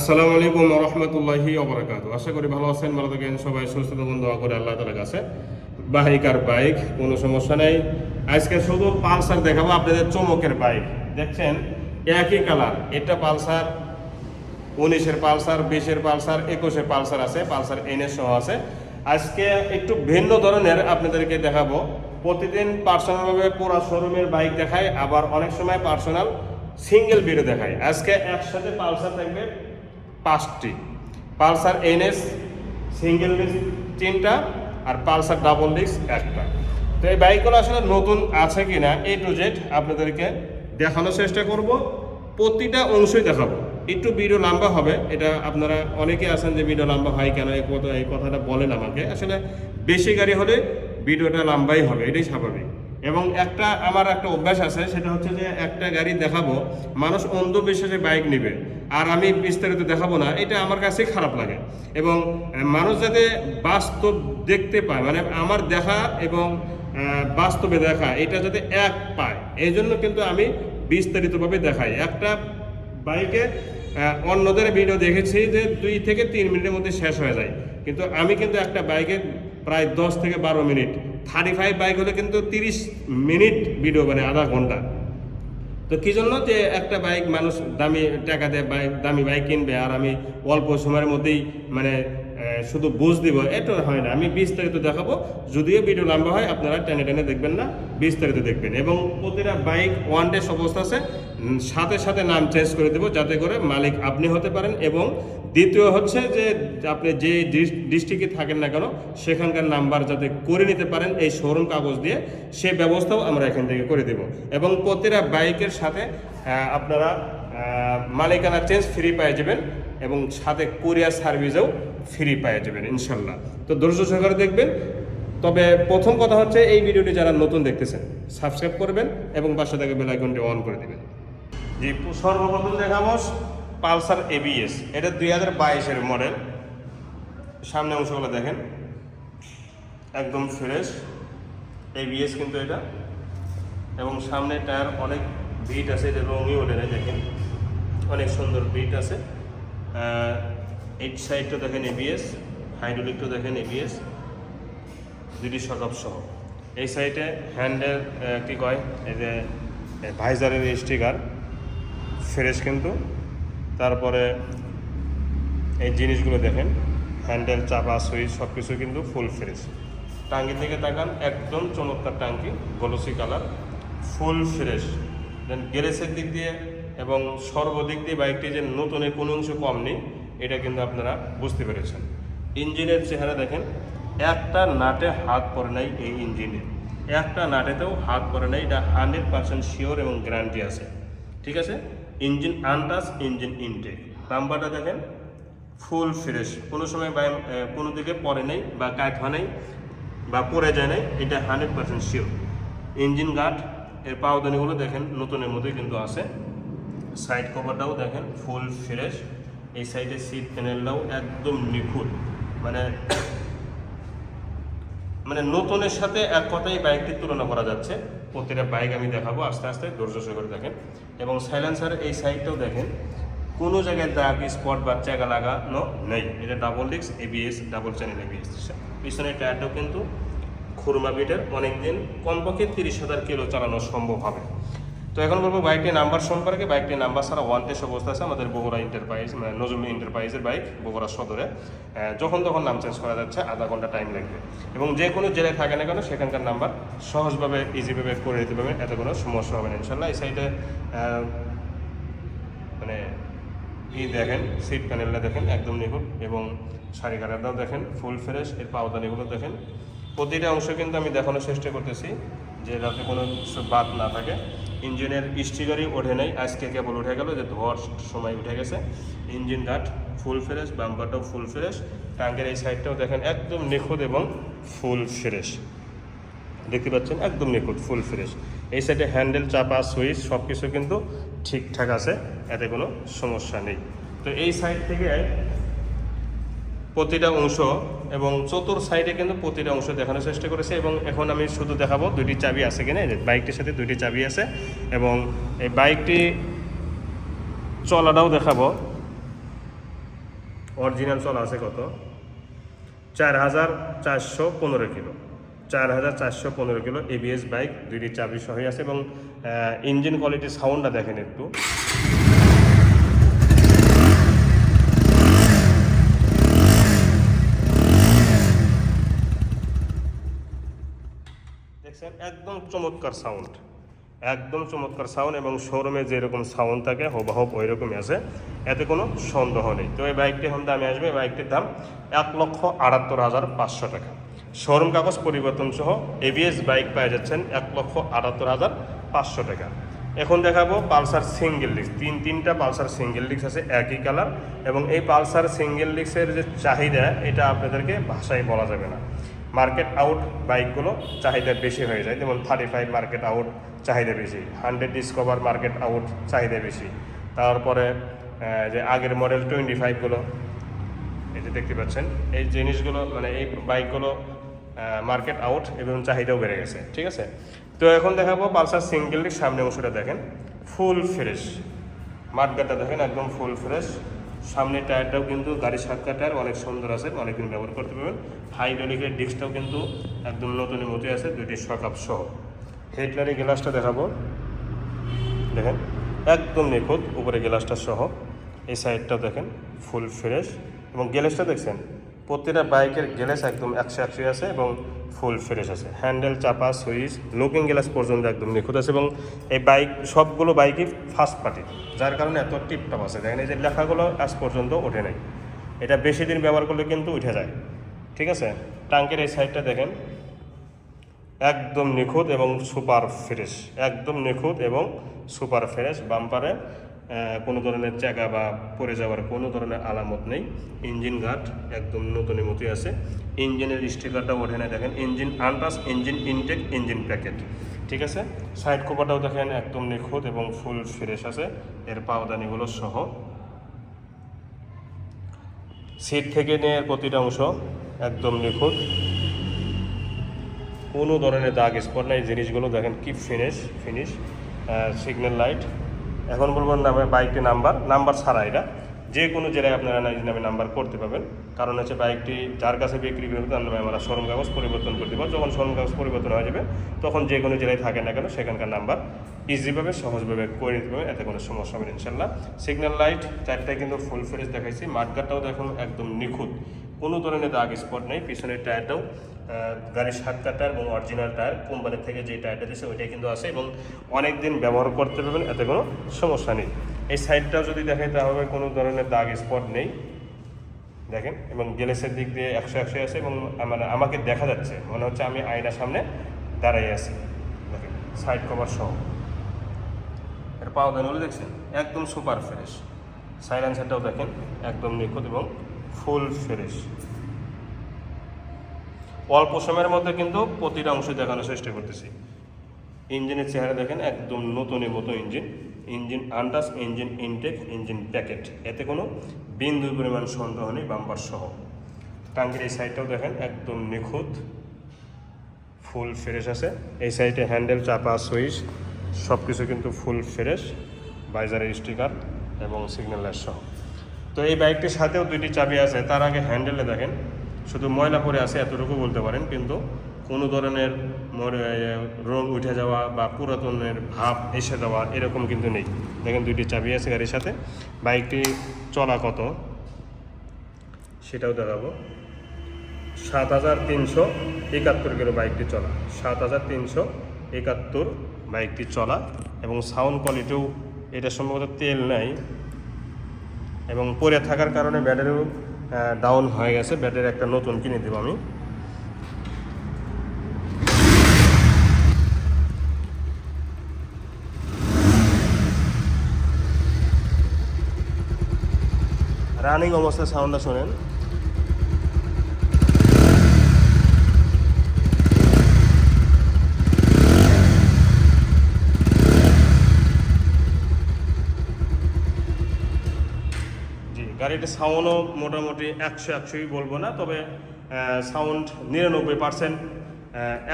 আসসালামু আলাইকুম রহমতুল্লাহি অবরাকাত আশা করি ভালো আছেন, ভালো থাকেন, সবাই সুস্থ থাকুন, দোয়া করে আল্লাহ তালার কাছে। বাইক আর বাইক, কোনো সমস্যা নেই। আজকে শুধু পালসার দেখাবো, আপনাদের চমকের বাইক। দেখছেন, একই কালার। এটা পালসার, উনিশের পালসার, বিশের পালসার, একুশের পালসার আছে, পালসার এনএস সহ আছে। আজকে একটু ভিন্ন ধরনের আপনাদেরকে দেখাবো। প্রতিদিন পার্সোনালভাবে পুরো শোরুমের বাইক দেখায় আবার অনেক সময় পার্সোনাল সিঙ্গেল ভিডিও দেখায় আজকে একসাথে পালসার থাকবে পাঁচটি। পালসার এনএস, সিঙ্গেল ডিস্ক তিনটা আর পালসার ডাবল ডিস্ক একটা। তো এই বাইকগুলো আসলে নতুন আছে কি না এ টু জেড আপনাদেরকে দেখানোর চেষ্টা করব। প্রতিটা অংশই দেখাবো। একটু ভিডিও লম্বা হবে, এটা আপনারা অনেকে আছেন যে ভিডিও লম্বা হয় কেন, এই কথা এই কথাটা বলেন আমাকে। আসলে বেশি গাড়ি হলে ভিডিওটা লম্বাই হবে, এটাই স্বাভাবিক। এবং একটা আমার একটা অভ্যাস আছে, সেটা হচ্ছে যে একটা গাড়ি দেখাবো, মানুষ অন্ধবিশ্বাসে বাইক নেবে, আর আমি বিস্তারিত দেখাবো না, এটা আমার কাছে খারাপ লাগে। এবং মানুষ যাতে বাস্তব দেখতে পায় মানে আমার দেখা এবং বাস্তবে দেখা, এটা যাতে এক পায় এই জন্য কিন্তু আমি বিস্তারিতভাবে দেখাই। একটা বাইকে অন্যদের ভিডিও দেখেছি যে দুই থেকে তিন মিনিটের মধ্যে শেষ হয়ে যায়, কিন্তু আমি কিন্তু একটা বাইকে প্রায় দশ থেকে বারো মিনিট থার্টি ফাইভ বাইক হলে কিন্তু তিরিশ মিনিট ভিডিও মানে আধা ঘণ্টা। তো কী জন্য যে একটা বাইক মানুষ দামি টাকা দেয় বাইক দামি বাইক কিনবে, আর আমি অল্প সময়ের মধ্যেই মানে শুধু বুঝ দিব, এটা হয় না। আমি বিস্তারিত দেখাবো। যদিও ভিডিও লম্বা হয়, আপনারা টেনে টেনে দেখবেন না, বিস্তারিত দেখবেন। এবং প্রতিটা বাইক ওয়ান ডে অবস্থা আছে। সাথে সাথে নাম চেঞ্জ করে দেবো, যাতে করে মালিক আপনি হতে পারেন। এবং দ্বিতীয় হচ্ছে যে, আপনি যে ডিস্ট্রিক্টে থাকেন না কেন, সেখানকার নাম্বার যাতে করে নিতে পারেন এই শোরুম কাগজ দিয়ে, সে ব্যবস্থাও আমরা এখান থেকে করে দেব। এবং প্রতিটা বাইকের সাথে আপনারা মালিকানা চেঞ্জ ফ্রি পেয়ে যাবেন। এবং সাথে কোরিয়ার সার্ভিসেও ফ্রি পেয়ে যাবেন, ইনশাল্লাহ। তো ধৈর্য সহকারে দেখবেন। তবে প্রথম কথা হচ্ছে, এই ভিডিওটি যারা নতুন দেখতেছেন সাবস্ক্রাইব করবেন এবং পাশে থেকে বেল আইকনটি অন করে দেবেন। জি, সর্বপ্রথম দেখাবো পালসার এবিএস এটা দুই হাজার বাইশের মডেল সামনে অংশগুলো দেখেন। একদম ফ্রেশ এবিএস কিন্তু এটা। এবং সামনে টায়ার অনেক বিট আছে, এটা না দেখেন। অনেক সুন্দর বিট আছে। এইট সাইডটা দেখেন এবিএস হাইড্রোলিকটা দেখেন এবিএস দুটি সকাপ সহ। এই সাইডে হ্যান্ডেল কি কয়? এই যে ভাইজারের স্টিকার ফ্রেশ কিন্তু। তারপরে এই জিনিসগুলো দেখেন হ্যান্ডেল চাপা সুইচ সব কিছু কিন্তু ফুল ফ্রেশ টাঙ্কির দিকে তাকান, একদম চমৎকার টাঙ্কি গলসি কালার ফুল ফ্রেশ দেন গ্যারেজের দিক দিয়ে এবং সর্বদিক দিয়ে বাইকটি যে নতুনের কোনো অংশ কম নেই এটা কিন্তু আপনারা বুঝতে পেরেছেন। ইঞ্জিনের চেহারা দেখেন, একটা নাটে হাত পড়ে নাই এই ইঞ্জিনে। একটা নাটেতেও হাত পড়ে নাই, এটা হান্ড্রেড পার্সেন্ট শিওর এবং গ্যারান্টি আছে। ঠিক আছে? Engine untouched engine intact. নাম্বারটা দেখেন, ফুল ফ্রেশ। কোনো সময় বা কোনো দিকে পরে নেই বা কাজ হয় নাই বা পরে যায় নাই, এটা hundred percent sure. Engine guard, এর পাওদানিগুলো দেখেন, নতুনের মতোই কিন্তু আছে। সাইড কভারটাও দেখেন ফুল ফ্রেশ এই সাইডে সিট প্যানেলটাও একদম নিখুঁত। মানে মানে নতুনের সাথে এক কথাই বাইকটির তুলনা করা যাচ্ছে। প্রতিটা বাইক আমি দেখাবো, আস্তে আস্তে ধৈর্য সহকারে দেখেন। এবং সাইলেন্সার এই সাইডটাও দেখেন, কোনো জায়গায় দাগ স্পট বা চাকা লাগানো নেই। এটা ডাবল ডিক্স এবিএস ডাবল চ্যানেল এবিএস পিছনের টায়ারটাও কিন্তু খুরমা বিটের অনেকদিন কমপক্ষে তিরিশ হাজার কিলো চালানো সম্ভব হবে। এখন বলব বাইকটির নাম্বার সম্পর্কে বাইকটির নাম্বার ছাড়া ওয়ান টেস্ট অবস্থা আছে, আমাদের বগুড়া এন্টারপ্রাইজ মানে নজরুল এন্টারপ্রাইজের বাইক বগুড়া সদরে। যখন তখন নাম চেঞ্জ করা যাচ্ছে, আধা ঘণ্টা টাইম লাগবে। এবং যে কোনো জেলায় থাকে না কেন, সেখানকার নাম্বার সহজভাবে ইজিভাবে করে দিতে পারবেন, এত কোনো সমস্যা হবে না ইনশাল্লাহ এই সাইডে মানে ই দেখেন সিট প্যানেলটা দেখেন, একদম নিখুঁত, এবং শাড়ি কাটাটাও দেখেন ফুল ফ্রেশ এর পাওদানিগুলো দেখেন। প্রতিটা অংশ কিন্তু আমি দেখানোর চেষ্টা করতেছি, যে যাতে কোনো বাদ না থাকে। ইঞ্জিনের স্টিকারই ওঠে নাই। আজকে কেবল উঠে গেল যে ধোয়ার সময় উঠে গেছে। ইঞ্জিন গার্ড ফুল ফ্রেশ বাম্পারটাও ফুল ফ্রেশ। ট্যাঙ্কের এই সাইডটাও দেখেন একদম নিখুঁত এবং ফুল ফ্রেশ। দেখতে পাচ্ছেন? একদম নিখুঁত, ফুল ফ্রেশ। এই সাইডে হ্যান্ডেল, চাপা, সুইচ সব কিছু কিন্তু ঠিকঠাক আছে। এতে কোনো সমস্যা নেই। তো এই সাইড থেকে প্রতিটা অংশ এবং চতুর সাইডে কিন্তু প্রতিটা অংশ দেখানোর চেষ্টা করেছে এবং এখন আমি শুধু দেখাবো দুইটি চাবি আছে কিনা বাইকটির সাথে দুইটি চাবি আছে এবং এই বাইকটি চলাটাও দেখাবো। অরিজিনাল চলা আছে কত? চার হাজার চারশো পনেরো কিলো। চার হাজার চারশো পনেরো কিলো এবিএস বাইক, দুইটি চাবি সহই আছে এবং ইঞ্জিন কোয়ালিটি সাউন্ডটা দেখেন একটু দেখছেন একদম চমৎকার সাউন্ড একদম চমৎকার সাউন্ড এবং শোরুমে যেরকম সাউন্ড থাকে হুবহুব ওই রকমই আছে। এতে কোনো সন্দেহ নেই। তো এই বাইকটি এখন দামে আসবে। এই বাইকটির দাম এক লক্ষ আটাত্তর হাজার পাঁচশো টাকা। শোরুম কাগজ পরিবর্তন সহ এবিএস বাইক পেয়ে যাচ্ছেন এক লক্ষ আটাত্তর হাজার পাঁচশো টাকা। এখন দেখাবো পালসার সিঙ্গেল ডিস্ক তিন, তিনটা পালসার সিঙ্গেল ডিস্ক আছে, একই কালার এবং এই পালসার সিঙ্গেল ডিস্কের যে চাহিদা, এটা আপনাদেরকে ভাষায় বলা যাবে না। মার্কেট আউট বাইকগুলো চাহিদা বেশি হয়ে যায়। যেমন থার্টি ফাইভ মার্কেট আউট চাহিদা বেশি হান্ড্রেড ডিসকভার মার্কেট আউট চাহিদা বেশি। তারপরে যে আগের মডেল টোয়েন্টি ফাইভগুলো এই যে দেখতে পাচ্ছেন, এই জিনিসগুলো মানে এই বাইকগুলো মার্কেট আউট এবং চাহিদাও বেড়ে গেছে, ঠিক আছে? তো এখন দেখাবো পালসার সিঙ্গেল সামনে অংশটা দেখেন ফুল ফ্রেশ মাঠগাটা দেখেন, একদম ফুল ফ্রেশ সামনের টায়ারটাও কিন্তু গাড়ির সাক্ষা টায়ার, অনেক সুন্দর আছে অনেকদিন ব্যবহার করতে পারবেন। হাইড্রোলিকের ডিস্কটাও কিন্তু একদম নতুনের মতোই আছে, দুইটি সকাপ সহ। হেডলারি গ্লাসটা দেখাবো। দেখেন, একদম নিখুঁত উপরে গ্লাসটা সহ। এই সাইডটাও দেখেন, ফুল ফ্রেশ। এবং গ্যালেসটা দেখছেন প্রতিটা বাইকের গ্যালেস একদম একশো একশো আছে এবং ফুল ফ্রেশ আছে। হ্যান্ডেল, চাপা, সুইচ, লুকিং গ্লাস পর্যন্ত একদম নিখুঁত আছে এবং এই বাইক, সবগুলো বাইকই ফার্স্ট পার্টি যার কারণে এত টিপটপ আছে। দেখেন এই যে লেখাগুলো আজ পর্যন্ত ওঠে নাই। এটা বেশি দিন ব্যবহার করলে কিন্তু উঠে যায়। ঠিক আছে? ট্যাঙ্কের এই সাইডটা দেখেন। একদম নিখুঁত এবং সুপার ফ্রেশ। একদম নিখুঁত এবং সুপার ফ্রেশ বাম্পারে কোনো ধরনের চাকা বা পড়ে যাওয়ার কোনো ধরনের আলামত নেই। ইঞ্জিন গার্ড একদম নতুনের মতোই আছে। ইঞ্জিনের স্টিকারটা ওঠে দেখেন, engine untouched engine intact, engine packet. ঠিক আছে? সাইড কোপাটাও দেখেন একদম নিখুঁত এবং ফুল ফ্রেশ আছে। এর পাওদানিগুলো সহ। সিট থেকে নিয়ে প্রতিটা অংশ একদম নিখুঁত। কোনো ধরনের দাগ স্পট নাই। জিনিসগুলো দেখেন কি ফিনিশ ফিনিশ সিগন্যাল লাইট এখন বলব নামে বাইকটি নাম্বার নাম্বার ছাড়া এটা। যে কোনো জেলায় আপনারা এই নামে নাম্বার করতে পারবেন। কারণ হচ্ছে বাইকটি যার কাছে বিক্রি করবে তার নামে আমরা শোরুম কাগজ পরিবর্তন করে দেবো। যখন শোরুম কাগজ পরিবর্তন হয়ে যাবে, তখন যে কোনো জেলায় থাকে না কেন, সেখানকার নাম্বার ইজিভাবে সহজভাবে করে নিতে পারবেন। এতে কোনো সমস্যা হবে ইনশাল্লাহ সিগন্যাল লাইট চারটায় কিন্তু ফুল ফ্রেশ দেখাইছি। মাঠগাটটাও দেখুন একদম নিখুঁত। কোনো ধরনের দাগ স্পট নেই। পিছনের টায়ারটাও গাড়ির সাতটা টায়ার এবং অরিজিনাল টায়ার কোম্পানি থেকে যে টায়ারটা দিয়েছে ওইটাই কিন্তু আছে এবং অনেক দিন ব্যবহার করতে পারবেন, এতে কোনো সমস্যা নেই। এই সাইডটাও যদি দেখেন, তাহলে কোনো ধরনের দাগ স্পট নেই। দেখেন, এবং গ্যালেসের দিক দিয়ে একশো একশো আছে এবং মানে আমাকে দেখা যাচ্ছে। মনে হচ্ছে আমি আয়নার সামনে দাঁড়িয়ে আছি। দেখেন সাইড কভার সহ। এর পাওদানগুলো দেখছেন, একদম সুপার ফ্রেশ সাইলেন্সারটাও দেখেন, একদম নিখুঁত এবং ফুল ফ্রেশ অল্প সময়ের মধ্যে কিন্তু প্রতিটা অংশ দেখানোর চেষ্টা করতেছি। ইঞ্জিনের চেহারা দেখেন, একদম নতুনের মতো engine. Engine untouched engine intact engine packet এতে কোনো বিন্দু পরিমাণ সন্দেহ নেই বাম্পার সহ। টাঙ্গির এই সাইডটাও দেখেন, একদম নিখুঁত। ফুল ফ্রেশ আছে। এই সাইডে হ্যান্ডেল চাপা সুইচ সব কিছু কিন্তু ফুল ফ্রেশ বাইজারের স্টিকার এবং সিগন্যাল লাইট সহ। তো এই বাইকটির সাথেও দুইটি চাবি আছে। তার আগে হ্যান্ডেলে দেখেন শুধু ময়লা পরে আছে, এতটুকু বলতে পারেন, কিন্তু কোনো ধরনের রং উঠে যাওয়া বা পুরাতনের ভাব এসে যাওয়া এরকম কিন্তু নেই। দেখেন দুইটি চাবি আছে গাড়ির সাথে, বাইকটি চলা কত? সেটাও দেখাবো। সাত হাজার তিনশো একাত্তর কিলো বাইকটি চলা। সাত হাজার তিনশো একাত্তর বাইকটি চলা এবং সাউন্ড কোয়ালিটিও এটা সম্ভবত তেল নাই এবং পরে থাকার কারণে ব্যাটারিও ডাউন হয়ে গেছে ব্যাটারি একটা নতুন কিনে দেবো আমি। রানিং অবস্থায় সাউন্ডটা শোনেন। জি গাড়ির সাউন্ডও মোটামুটি একশো একশোই বলব না, তবে সাউন্ড নিরানব্বই পার্সেন্ট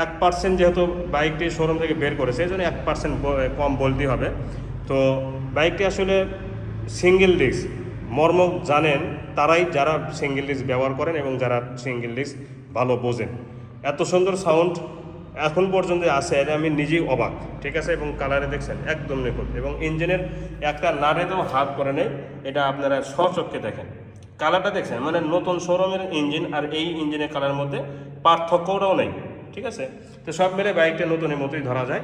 এক পার্সেন্ট যেহেতু বাইকটি শোরুম থেকে বের করেছে, এই জন্য এক পার্সেন্ট কম বলতেই হবে। তো বাইকটি আসলে সিঙ্গেল ডিস্ক মর্ম জানেন তারাই যারা সিঙ্গেল ডিস্ক ব্যবহার করেন এবং যারা সিঙ্গেল ডিস্ক ভালো বোঝেন। এত সুন্দর সাউন্ড এখন পর্যন্ত আছে এটা আমি নিজেই অবাক। ঠিক আছে? এবং কালারে দেখছেন, একদম নিখুঁত। এবং ইঞ্জিনের একটা নাড়েতেও হাত করে নেই, এটা আপনারা স্বচক্ষে দেখেন। কালারটা দেখছেন মানে নতুন শোরুমের ইঞ্জিন আর এই ইঞ্জিনের কালারের মধ্যে পার্থক্যটাও নেই। ঠিক আছে? তো সব মিলে বাইকটা নতুনের মতোই ধরা যায়।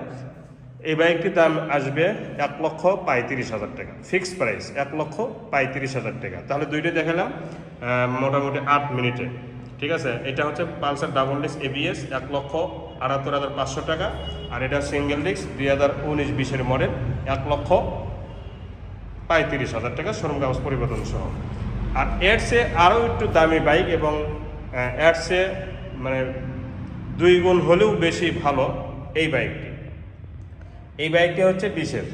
এই বাইকটির দাম আসবে এক লক্ষ পঁয়ত্রিশ হাজার টাকা। ফিক্সড প্রাইস এক লক্ষ পঁয়ত্রিশ হাজার টাকা। তাহলে দুইটা দেখালাম মোটামুটি আট মিনিটে। ঠিক আছে? এটা হচ্ছে পালসার ডাবল ডিস্ক এবিএস এক লক্ষ আটাত্তর হাজার পাঁচশো টাকা, আর এটা সিঙ্গেল ডিস্ক দুই হাজার উনিশ বিশের মডেল এক লক্ষ পঁয়ত্রিশ হাজার টাকা শোরুম কাগজ পরিবর্তন সহ। আর চেয়ে আরও একটু দামি বাইক এবং চেয়ে মানে দুই গুণ হলেও বেশি ভালো এই বাইকটি এই বাইকটি হচ্ছে বিশের।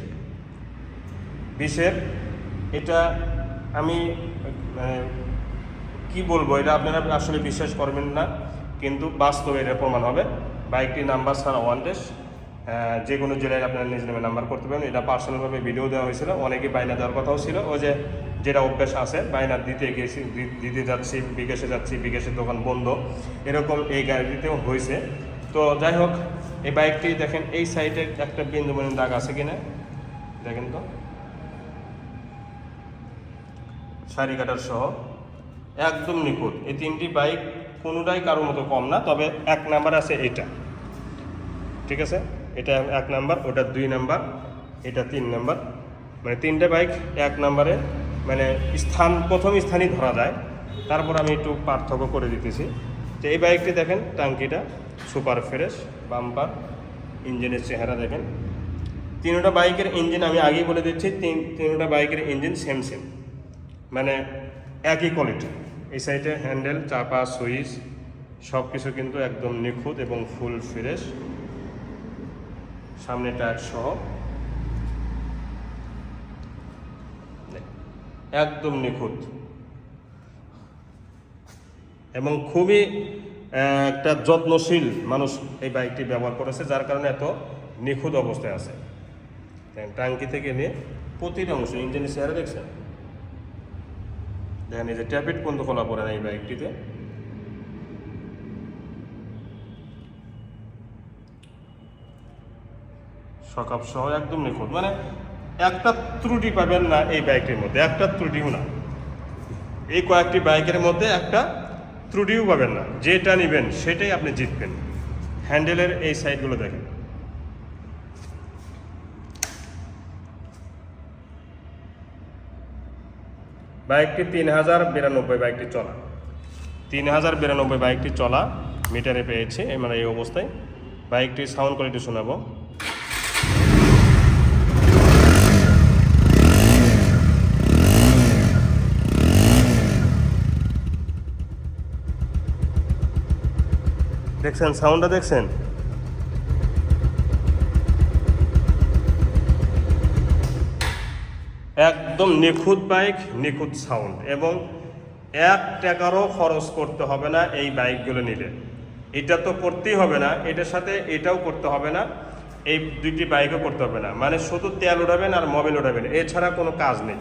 বিশের, এটা আমি কি বলব, এটা আপনারা আসলে বিশ্বাস করবেন না, কিন্তু বাস্তবে এটা প্রমাণ হবে। বাইকটির নাম্বার ছাড়া ওয়ান ডেস যে কোনো জেলায় আপনারা নিজ নামে নাম্বার করতে পারেন। এটা পার্সোনালভাবে ভিডিও দেওয়া হয়েছিল অনেকে বাইনা দেওয়ার কথাও ছিল। ওই যে যেটা অভ্যাস আছে বাইনা দিতে গেছি দিতে যাচ্ছি, বিকাশে যাচ্ছি, বিকাশের দোকান বন্ধ, এরকম এই গাড়িটিতেও হয়েছে। তো যাই হোক, এই বাইকটি দেখেন, এই সাইডে একটা বিন্দুমণি দাগ আছে কিনা? দেখেন তো। শাড়ি কাটার সহ, একদম নিখুঁত। এই তিনটি বাইক কোনোটাই কারোর মতো কম না, তবে এক নাম্বার আছে এটা। ঠিক আছে? এটা এক নাম্বার, ওটা দুই নাম্বার, এটা তিন নাম্বার। মানে তিনটে বাইক এক নাম্বারে মানে স্থান, প্রথম স্থানই ধরা যায়। তারপর আমি একটু পার্থক্য করে দিতেছি। যে এই বাইকটি দেখেন, টাঙ্কিটা সুপার ফ্রেশ বাম্পার ইঞ্জিনের চেহারা দেখেন। তিনটা বাইকের ইঞ্জিন আমি আগেই বলে দিচ্ছি, তিন, তিনটা বাইকের ইঞ্জিন সেম সেম মানে একই কোয়ালিটি এই সাইডে হ্যান্ডেল, চাপা, সুইচ সব কিছু কিন্তু একদম নিখুঁত এবং ফুল ফ্রেশ। সামনে টায়ার সহ। একদম নিখুঁত। এবং খুবই একটা যত্নশীল মানুষ এই বাইকটি ব্যবহার করেছে, যার কারণে এত নিখুঁত অবস্থায় আছে। টাঙ্কি থেকে নিয়ে প্রতিটা অংশ, ইঞ্জিনের দেখছেন? দেখেন এই যে ট্যাপিট পর্যন্ত খোলা পড়ে না এই বাইকটিতে। সকাপ সহ একদম নিখুঁত। মানে একটা ত্রুটি পাবেন না এই বাইকটির মধ্যে, একটা ত্রুটিও না। এই কয়েকটি বাইকের মধ্যে একটা ত্রুটিও পাবেন না। যেটা নেবেন সেটাই আপনি জিতবেন। হ্যান্ডেলের এই সাইডগুলো দেখেন। বাইকটি তিন হাজার বিরানব্বই বাইকটি চলা। তিন হাজার বিরানব্বই বাইকটি চলা মিটারে পেয়েছি মানে এই অবস্থায়। বাইকটির সাউন্ড কোয়ালিটি শোনাবো। দেখছেন, সাউন্ডটা দেখছেন? একদম নিখুঁত বাইক, নিখুঁত সাউন্ড এবং এক টাকারও খরচ করতে হবে না এই বাইকগুলো নিলে। এটা তো করতেই হবে না, এটার সাথে এটাও করতে হবে না, এই দুইটি বাইকও করতে হবে না। মানে শুধু তেল উঠাবেন আর মোবাইল উঠাবেন এছাড়া কোনো কাজ নেই।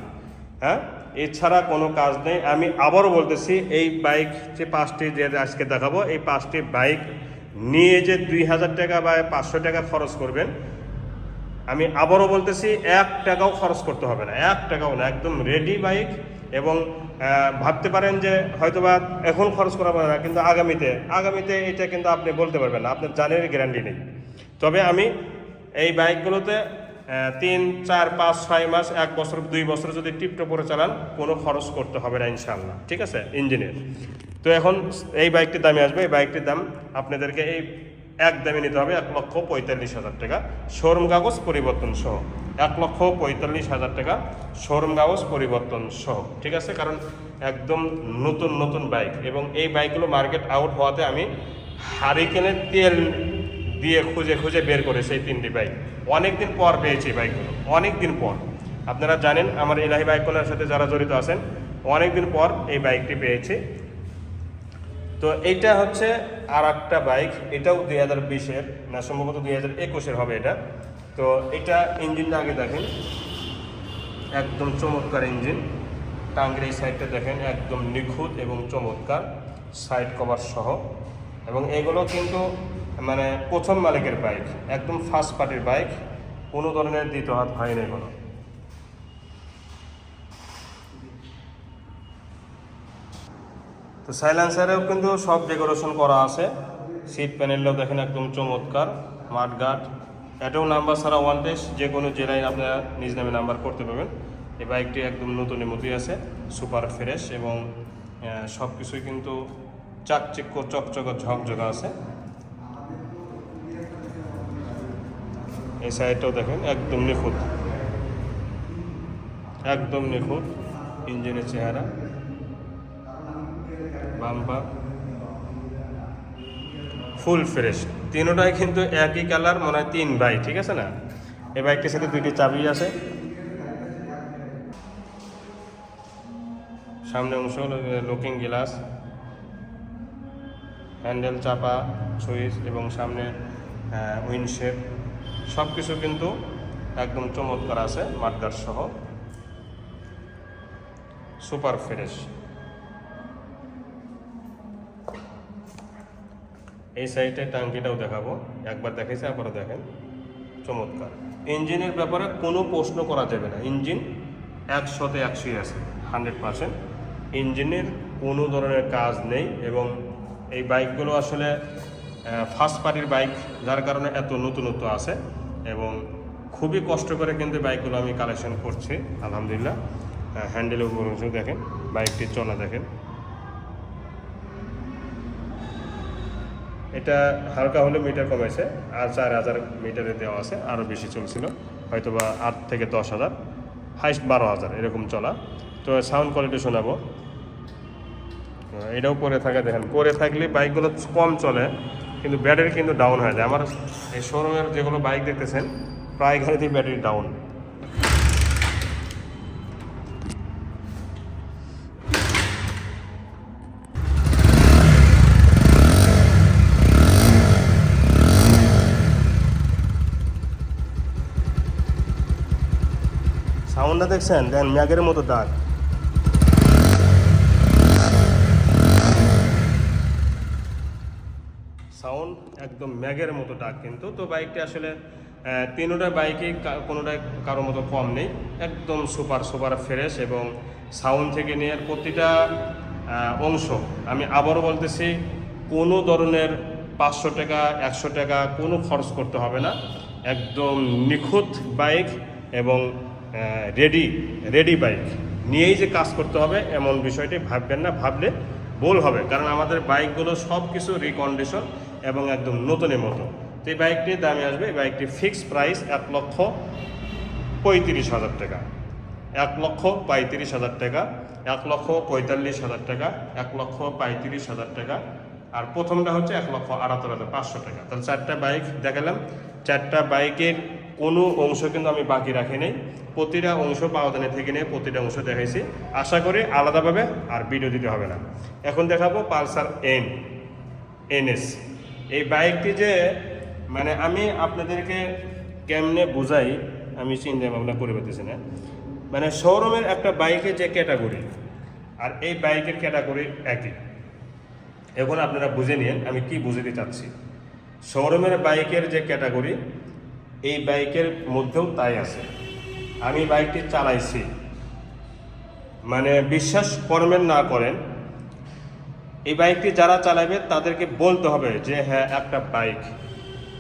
হ্যাঁ? এছাড়া কোনো কাজ নেই। আমি আবারও বলতেছি, এই বাইক যে পাঁচটি যে আজকে দেখাবো, এই পাঁচটি বাইক নিয়ে যে দুই হাজার টাকা বা পাঁচশো টাকা খরচ করবেন আমি আবারও বলতেছি, এক টাকাও খরচ করতে হবে না। এক টাকাও না, একদম রেডি বাইক এবং ভাবতে পারেন যে হয়তোবা এখন খরচ করা হবে না, কিন্তু আগামীতে আগামীতে এটা কিন্তু আপনি বলতে পারবেন না, আপনার জানের গ্যারান্টি নেই। তবে আমি এই বাইকগুলোতে তিন, চার, পাঁচ, ছয় মাস, এক বছর, দুই বছর যদি টিপটো করে চালান, কোনো খরচ করতে হবে না ইনশাল্লাহ ঠিক আছে? ইঞ্জিনের। তো এখন এই বাইকটির দামে আসবে। এই বাইকটির দাম আপনাদেরকে এই এক দামে নিতে হবে, এক লক্ষ পঁয়তাল্লিশ হাজার টাকা। শোরুম কাগজ পরিবর্তন সহ, এক লক্ষ পঁয়তাল্লিশ হাজার টাকা শোরুম কাগজ পরিবর্তন সহ, ঠিক আছে? কারণ একদম নতুন নতুন বাইক এবং এই বাইকগুলো মার্কেট আউট হওয়াতে আমি হারিকেনের তেল দিয়ে খুঁজে খুঁজে বের করে সেই তিনটি বাইক অনেক দিন পর পেয়েছি বাইকগুলো অনেক দিন পর। আপনারা জানেন, আমার এলাহি বাইক কলার সাথে যারা জড়িত আছেন অনেক দিন পর এই বাইকটি পেয়েছি। তো এইটা হচ্ছে আর একটা বাইক, এটাও দুই হাজার বিশের, না, সম্ভবত দুই হাজার একুশের হবে এটা। তো এটা ইঞ্জিনটা আগে দেখেন, একদম চমৎকার ইঞ্জিন। টাঙ্গের এই সাইডটা দেখেন, একদম নিখুঁত এবং চমৎকার, সাইড কভার সহ। এবং এগুলো কিন্তু মানে প্রথম মালিকের বাইক, একদম ফার্স্ট পার্টির বাইক, কোনো ধরনের দ্বিতীয় হাত হয়নি এগুলো। তো সাইলেন্সারেও কিন্তু সব ডেকোরেশন করা আছে। সিট প্যানেলটাও দেখেন একদম চমৎকার মাঠঘাট এটাও নাম্বার ছাড়া ওয়ান টেস্ট যে কোনো জেলায় আপনারা নিজ নামে নাম্বার করতে পারবেন। এই বাইকটি একদম নতুনের মতোই আছে সুপার ফ্রেশ এবং সব কিছুই কিন্তু চাকচিক্য, চকচক, ঝকঝকা আছে। এই সাইডটাও দেখেন, একদম নিখুঁত। একদম নিখুঁত, ইঞ্জিনের চেহারা। বাম্পার ফুল ফ্রেশ তিনোটাই কিন্তু একই কালার মনে হয় তিন বাই ঠিক আছে না? এই বাইকটির সাথে দুইটি চাবি আছে। সামনে অংশ লুকিং গ্লাস হ্যান্ডেল চাপা, সুইচ এবং সামনে উইন্ডশেপ সব কিছু কিন্তু একদম চমৎকার আছে মাঠগার সহ সুপার ফ্রেশ এই সাইডে টাঙ্কিটাও দেখাবো। একবার দেখেছি আবারও দেখেন। চমৎকার। ইঞ্জিনের ব্যাপারে কোনো প্রশ্ন করা যাবে না। ইঞ্জিন একশোতে একশোই আছে, হান্ড্রেড পার্সেন্ট। ইঞ্জিনের কোনো ধরনের কাজ নেই এবং এই বাইকগুলো আসলে ফার্স্ট পার্টির বাইক, যার কারণে এত নতুনত্ব আছে এবং খুবই কষ্ট করে কিন্তু বাইকগুলো আমি কালেকশন করছি, আলহামদুলিল্লাহ। হ্যান্ডেল উপর দেখেন বাইকটি চলা দেখেন। এটা হালকা হলে মিটার কমেছে আর চার হাজার মিটারে দেওয়া আছে আরও বেশি চলছিল হয়তো বা আট থেকে দশ হাজার হাইস্ট বারো হাজার, এরকম চলা। তো সাউন্ড কোয়ালিটি শোনাবো। এটাও পরে থাকে দেখেন, পরে থাকলে বাইকগুলো কম চলে, কিন্তু ব্যাটারি কিন্তু ডাউন হয়ে যায়। আমার এই শোরুমের যেগুলো বাইক দেখতেছেন, প্রায় গাড়িতেই ব্যাটারি ডাউন সাউন্ডটা দেখছেন? দেখেন ম্যাগের মতো দাগ সাউন্ড একদম ম্যাগের মতো ডাক কিন্তু। তো বাইকটি আসলে তিনোটা বাইকে কোনোটাই কারোর মতো কম নেই। একদম সুপার সুপার ফ্রেশ এবং সাউন্ড থেকে নিয়ে প্রতিটা অংশ। আমি আবারও বলতেছি, কোনো ধরনের পাঁচশো টাকা, একশো টাকা কোনো খরচ করতে হবে না। একদম নিখুঁত বাইক এবং রেডি রেডি বাইক নিয়েই যে কাজ করতে হবে, এমন বিষয়টি ভাববেন না, ভাবলে ভুল হবে। কারণ আমাদের বাইকগুলো সব কিছু রিকন্ডিশন এবং একদম নতুনের মতো। তো এই বাইকটির দামে আসবে, এই বাইকটি ফিক্সড প্রাইস এক লক্ষ পঁয়ত্রিশ হাজার টাকা। এক লক্ষ পঁয়ত্রিশ হাজার টাকা, এক লক্ষ পঁয়তাল্লিশ হাজার টাকা, এক লক্ষ পঁয়ত্রিশ হাজার টাকা। আর প্রথমটা হচ্ছে এক লক্ষ আটাত্তর হাজার পাঁচশো টাকা। তাহলে চারটা বাইক দেখালাম। চারটা বাইকের কোনো অংশ কিন্তু আমি বাকি রাখি নাই। প্রতিটা অংশ পাওদানে থেকে নিয়ে প্রতিটা অংশ দেখাইছি। আশা করি আলাদাভাবে আর ভিডিও দিতে হবে না। এখন দেখাবো পালসার এন, এনএস। এই বাইকটি যে মানে আমি আপনাদেরকে কেমনে বুঝাই, আমি চিন্তা ভাবনা করে পেতেছি না। মানে শোরুমের একটা বাইকের যে ক্যাটাগরি আর এই বাইকের ক্যাটাগরি একই। এখন আপনারা বুঝে নিন আমি কি বুঝাতে চাচ্ছি। শোরুমের বাইকের যে ক্যাটাগরি এই বাইকের মধ্যেও তাই আছে। আমি বাইকটি চালাইছি। মানে বিশ্বাস করবেন না করেন, এই বাইকটি যারা চালাবে তাদেরকে বলতে হবে যে হ্যাঁ একটা বাইক।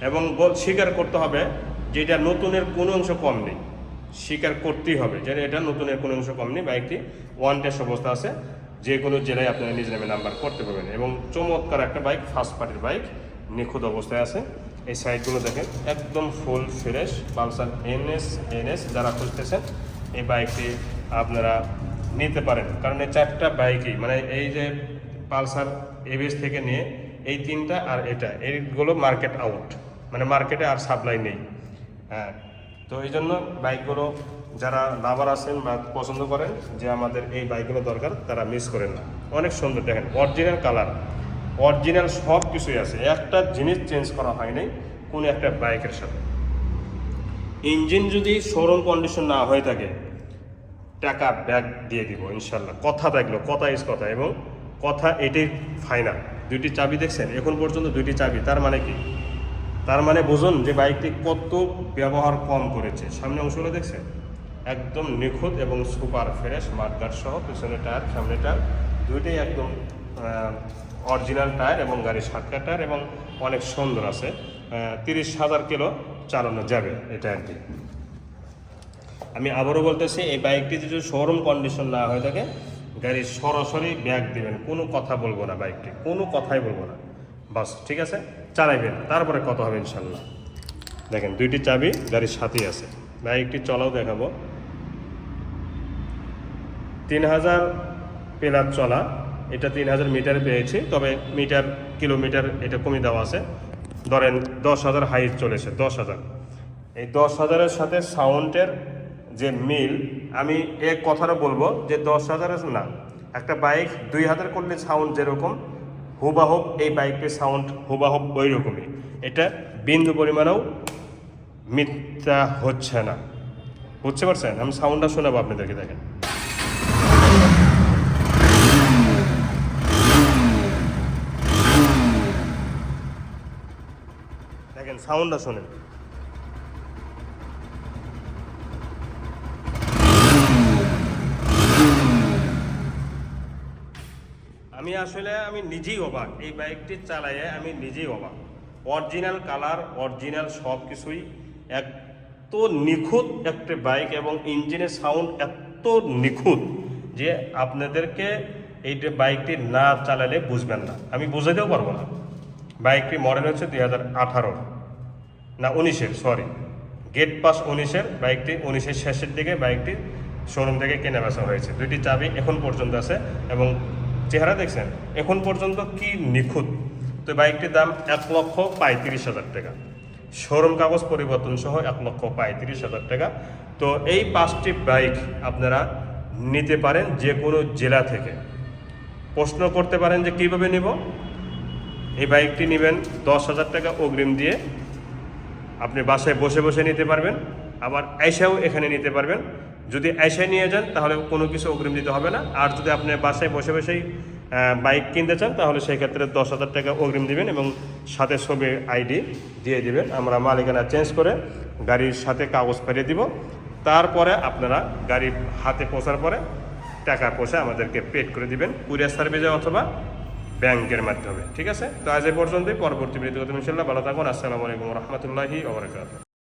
এবং স্বীকার করতে হবে যে এটা নতুনের কোনো অংশ কম নেই। স্বীকার করতেই হবে যে এটা নতুনের কোনো অংশ কম নেই। বাইকটি ওয়ান টেস্ট অবস্থা আছে। যে কোনো জেলায় আপনারা নিজ নামে নাম্বার করতে পারবেন। এবং চমৎকার একটা বাইক ফার্স্ট পার্টির বাইক নিখুঁত অবস্থায় আছে। এই সাইডগুলো দেখেন, একদম full fresh Pulsar NS NS যারা খুঁজতেছেন, এই বাইকটি আপনারা নিতে পারেন। কারণ এই চারটা বাইকই মানে এই যে পালসার এবিএস থেকে নিয়ে এই তিনটা আর এটা, এইগুলো মার্কেট আউট মানে মার্কেটে আর সাপ্লাই নেই। হ্যাঁ তো এই জন্য বাইকগুলো যারা লাভার আছেন বা পছন্দ করেন, যে আমাদের এই বাইকগুলো দরকার, তারা মিস করেন না। অনেক সুন্দর, দেখেন অরিজিনাল কালার অরিজিনাল সব কিছুই আছে। একটা জিনিস চেঞ্জ করা হয় নাই, কোনো একটা বাইকের সাথে। ইঞ্জিন যদি শোরুম কন্ডিশন না হয়ে থাকে, টাকা ব্যাগ দিয়ে দিব, ইনশাল্লাহ। কথা থাকল, কথা ইস কথা, এবং কথা এটি ফাইনাল দুইটি চাবি দেখছেন? এখন পর্যন্ত দুইটি চাবি, তার মানে কি? তার মানে বুঝুন যে বাইকটি কত ব্যবহার কম করেছে। সামনে অংশগুলো দেখছেন? একদম নিখুঁত এবং সুপার ফ্রেশ মাঠগাট সহ, পিছনে টায়ার, সামনে টায়ার, দুইটাই একদম অরিজিনাল টায়ার এবং গাড়ির সাতটা টায়ার এবং অনেক সুন্দর আছে। তিরিশ হাজার কিলো চালানো যাবে এই টায়ারটি আমি আবারও বলতেছি, এই বাইকটি যদি শোরুম কন্ডিশন না হয়ে থাকে, গাড়ির সরাসরি ব্যাগ দিবেন। কোনো কথা বলব না বাইকটি, কোনো কথাই বলব না। বাস, ঠিক আছে? চালাইবেন, তারপরে কথা হবে ইনশাল্লাহ দেখেন, দুইটি চাবি গাড়ির সাথেই আছে। বাইকটি চলাও দেখাবো। তিন হাজার পেলার চলা এটা তিন হাজার মিটার পেয়েছি, তবে মিটার, কিলোমিটার এটা কমে দেওয়া আছে। ধরেন দশ হাজার হাইট চলেছে, দশ হাজার। এই দশ হাজারের সাথে সাউন্ডের যে মিল, আমি এক কথাটা বলব যে দশ হাজারের না, একটা বাইক দুই হাজার করলে সাউন্ড যেরকম হুবাহুব এই বাইকের সাউন্ড হুবাহুব ওই রকমই এটা বিন্দু পরিমাণেও মিথ্যা হচ্ছে না। বুঝতে পারছেন? আমি সাউন্ডটা শোনাবো আপনাদেরকে, দেখেন। দেখেন সাউন্ডটা শোনেন। আমি আসলে, আমি নিজেই অবাক। এই বাইকটি চালাইয়ে আমি নিজেই অবাক। অরিজিনাল কালার, অরিজিনাল সব কিছুই এত নিখুঁত একটা বাইক এবং ইঞ্জিনের সাউন্ড এত নিখুঁত যে আপনাদেরকে এই বাইকটি না চালালে বুঝবেন না। আমি বোঝাতেও পারব না। বাইকটি মডেল হচ্ছে দুই হাজার আঠারোর না, উনিশের সরি গেট পাস উনিশের, বাইকটি উনিশের শেষের দিকে বাইকটি শোরুম থেকে কেনা বেচা হয়েছে। দুইটি চাবি এখন পর্যন্ত আছে এবং চেহারা দেখছেন, এখন পর্যন্ত কি নিখুঁত? তো বাইকটির দাম এক লক্ষ পঁয়ত্রিশ হাজার টাকা। শোরুম কাগজ পরিবর্তন সহ এক লক্ষ পঁয়ত্রিশ হাজার টাকা। তো এই পাঁচটি বাইক আপনারা নিতে পারেন যে কোনো জেলা থেকে। প্রশ্ন করতে পারেন যে কীভাবে নিব? এই বাইকটি নেবেন দশ হাজার টাকা অগ্রিম দিয়ে আপনি বাসায় বসে বসে নিতে পারবেন, আবার আইসাও এখানে নিতে পারবেন। যদি আইসায় নিয়ে যান, তাহলে কোনো কিছু অগ্রিম দিতে হবে না। আর যদি আপনি বাসায় বসে বসেই বাইক কিনতে চান, তাহলে সেই ক্ষেত্রে দশ হাজার টাকা অগ্রিম দিবেন এবং সাথে ছবি আইডি দিয়ে দিবেন। আমরা মালিকানা চেঞ্জ করে গাড়ির সাথে কাগজ ফেরিয়ে দিব। তারপরে আপনারা গাড়ি হাতে পৌঁছার পরে টাকা পয়সা আমাদেরকে পেড করে দিবেন। কুরিয়ার সার্ভিসে অথবা ব্যাংকের মাধ্যমে, ঠিক আছে? তো আজ এ পর্যন্তই, পরবর্তী বৃত্তিগত ইনশাল্লাহ ভালো থাকুন, আসসালামু আলাইকুম রহমতুল্লাহি